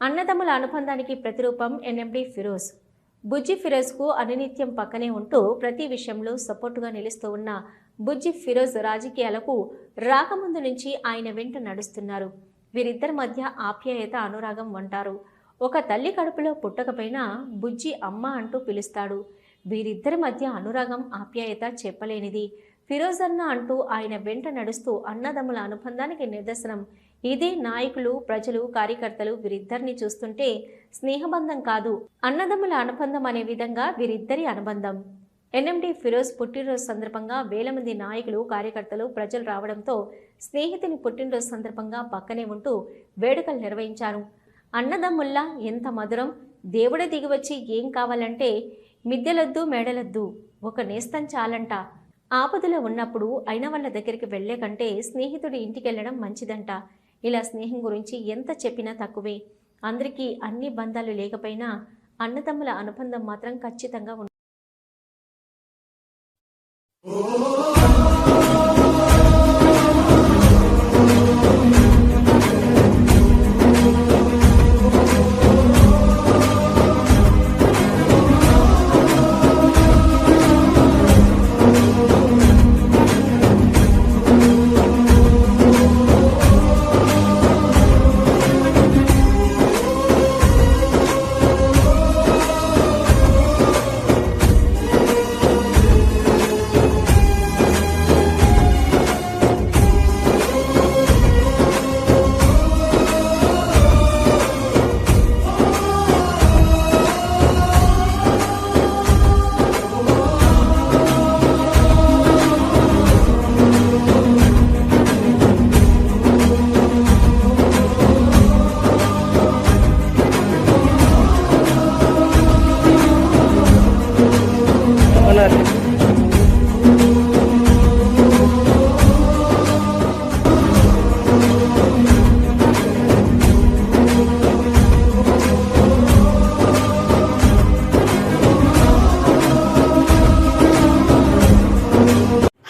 అన్నదమ్ముల అనుబంధానికి ప్రతిరూపం ఎన్ఎండి ఫిరోజ్. బుజ్జి ఫిరోజ్కు అనునిత్యం పక్కనే ఉంటూ ప్రతి విషయంలో సపోర్టుగా నిలుస్తూ ఉన్న బుజ్జి ఫిరోజ్ రాజకీయాలకు రాకముందు నుంచి ఆయన వెంట నడుస్తున్నారు. వీరిద్దరి మధ్య ఆప్యాయత అనురాగం అంటారు ఒక తల్లి కడుపులో పుట్టకపోయినా బుజ్జి అమ్మ అంటూ పిలుస్తాడు. వీరిద్దరి మధ్య అనురాగం ఆప్యాయత చెప్పలేనిది. ఫిరోజ్ అన్న అంటూ ఆయన వెంట నడుస్తూ అన్నదమ్ముల అనుబంధానికి నిదర్శనం ఇదే నాయకులు ప్రజలు కార్యకర్తలు వీరిద్దరిని చూస్తుంటే స్నేహబంధం కాదు అన్నదమ్ముల అనుబంధం అనే విధంగా వీరిద్దరి అనుబంధం. ఎన్ఎండి ఫిరోజ్ పుట్టినరోజు సందర్భంగా వేల మంది నాయకులు కార్యకర్తలు ప్రజలు రావడంతో స్నేహితుని పుట్టినరోజు సందర్భంగా పక్కనే ఉంటూ వేడుకలు నిర్వహించారు. అన్నదమ్ముల్లా ఎంత మధురం దేవుడే దిగివచ్చి ఏం కావాలంటే మిద్దెలొద్దు మేడలొద్దు ఒక నేస్తం చాలంట. ఆపదలో ఉన్నప్పుడు అయిన వాళ్ళ దగ్గరికి వెళ్ళే కంటే స్నేహితుడి ఇంటికెళ్ళడం మంచిదంట. ఇలా స్నేహం గురించి ఎంత చెప్పినా తక్కువే. అందరికీ అన్ని బంధాలు లేకపోయినా అన్నదమ్ముల అనుబంధం మాత్రం ఖచ్చితంగా ఉంటుంది